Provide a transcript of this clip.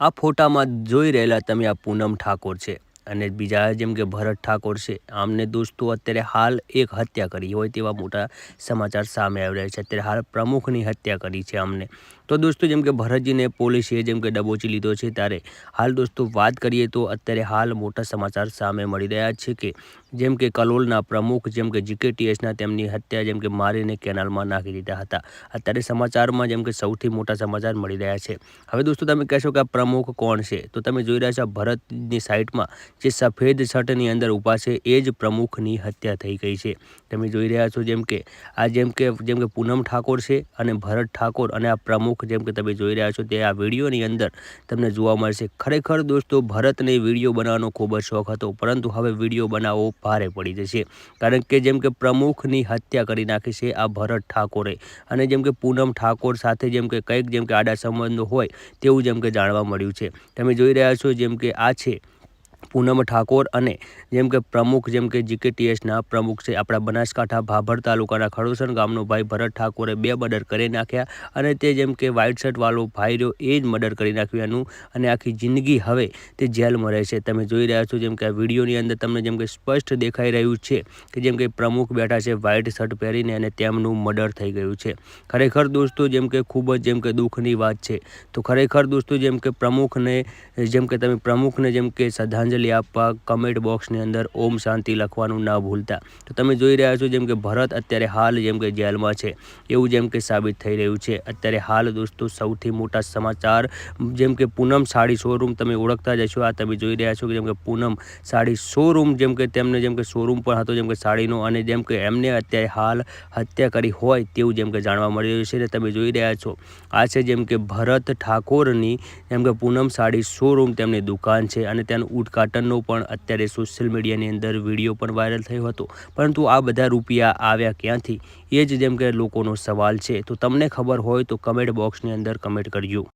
આ ફોટામાં જોઈ રહેલા તમે આ પૂનમ ઠાકોર છે. અને બીજા જેમ કે ભરત ઠાકોર છે, આમને દોસ્તો અત્યારે હાલ એક હત્યા કરી હોય તેવા મોટા સમાચાર સામે આવી રહ્યા છે. અત્યારે હાલ પ્રમુખની હત્યા કરી છે આમને. તો દોસ્તો જેમ કે ભરતજીને પોલીસે જેમ કે દબોચી લીધો છે, ત્યારે હાલ દોસ્તો વાત કરીએ તો અત્યારે હાલ મોટા સમાચાર સામે મળી રહ્યા છે કે જેમ કે કલોલના પ્રમુખ જેમ કે જીકેટીએસના તેમની હત્યા જેમ કે મારીને કેનાલમાં નાખી દીધા હતા. અત્યારે સમાચારમાં જેમ કે સૌથી મોટા સમાચાર મળી રહ્યા છે. હવે દોસ્તો તમે કહેશો કે આ પ્રમુખ કોણ છે? તો તમે જોઈ રહ્યા છો ભરતની સાઈડમાં જે સફેદ શર્ટની અંદર ઊભા છે, એ જ પ્રમુખની હત્યા થઈ ગઈ છે. તમે જોઈ રહ્યા છો જેમ કે, આ જેમ કે જેમ કે પૂનમ ઠાકોર છે અને ભરત ઠાકોર અને આ પ્રમુખ જેમ કે તમે જોઈ રહ્યા છો તે આ વિડીયોની અંદર તમને જોવા મળશે. ખરેખર દોસ્તો, ભરતને વીડિયો બનાવવાનો ખૂબ જ શોખ હતો, પરંતુ હવે વીડિયો બનાવવો ભારે પડી જશે. કારણ કે જેમ કે પ્રમુખની હત્યા કરી નાખી છે આ ભરત ઠાકોરે. અને જેમ કે પૂનમ ઠાકોર સાથે જેમ કે કંઈક જેમ કે આડા સંબંધો હોય તેવું જેમ કે જાણવા મળ્યું છે. તમે જોઈ રહ્યા છો જેમ કે આ છે પૂનમ ઠાકોર અને જેમ કે પ્રમુખ જેમ કે જીકેટીએસના પ્રમુખ છે આપણા બનાસકાંઠા ભાભર તાલુકાના ખડોસણ ગામનો ભાઈ ભરત ઠાકોરે બે મર્ડર કરી નાખ્યા અને તે જેમ કે વ્હાઇટ શર્ટવાળો ભાઈ રહ્યો એ જ મર્ડર કરી નાખ્યું એનું અને આખી જિંદગી હવે તે જેલમાં રહે છે તમે જોઈ રહ્યા છો જેમ કે આ વિડીયોની અંદર તમને જેમ કે સ્પષ્ટ દેખાઈ રહ્યું છે કે જેમ કે પ્રમુખ બેઠા છે વ્હાઇટ શર્ટ પહેરીને અને તેમનું મર્ડર થઈ ગયું છે ખરેખર દોસ્તો જેમ કે ખૂબ જ જેમ કે દુઃખની વાત છે તો ખરેખર દોસ્તો જેમ કે પ્રમુખને જેમ કે તમે પ્રમુખને જેમ કે શ્રદ્ધાંજલિ શ્રદ્ધાંજલિ આપવા કમેન્ટ બોક્સની અંદર ઓમ શાંતિ લખવાનું ના ભૂલતા તો તમે જોઈ રહ્યા છો જેમ કે ભરત અત્યારે હાલ જેમ કે જેલમાં છે એવું જેમ કે સાબિત થઈ રહ્યું છે અત્યારે હાલ દોસ્તો સૌથી મોટા સમાચાર જેમ કે પૂનમ સાડી શોરૂમ તમે ઓળખતા જશો આ તમે જોઈ રહ્યા છો કે જેમ કે પૂનમ સાડી શોરૂમ જેમ કે તેમને જેમ કે શોરૂમ પણ હતો જેમ કે સાડીનો અને જેમ કે એમને અત્યારે હાલ હત્યા કરી હોય તેવું જેમ કે જાણવા મળી રહ્યું છે અને તમે જોઈ રહ્યા છો આ છે જેમ કે ભરત ઠાકોરની જેમ કે પૂનમ સાડી શોરૂમ તેમની દુકાન છે અને તેનું ઉદઘાટન ઉદ્ઘાટનનો પણ અત્યારે સોશિયલ મીડિયાની અંદર વીડિયો પણ વાયરલ થયો હતો. પરંતુ આ બધા રૂપિયા આવ્યા ક્યાંથી? એ જ જેમ કે લોકોનો સવાલ છે. તો તમને ખબર હોય તો કમેન્ટ બોક્સની અંદર કમેન્ટ કરજો.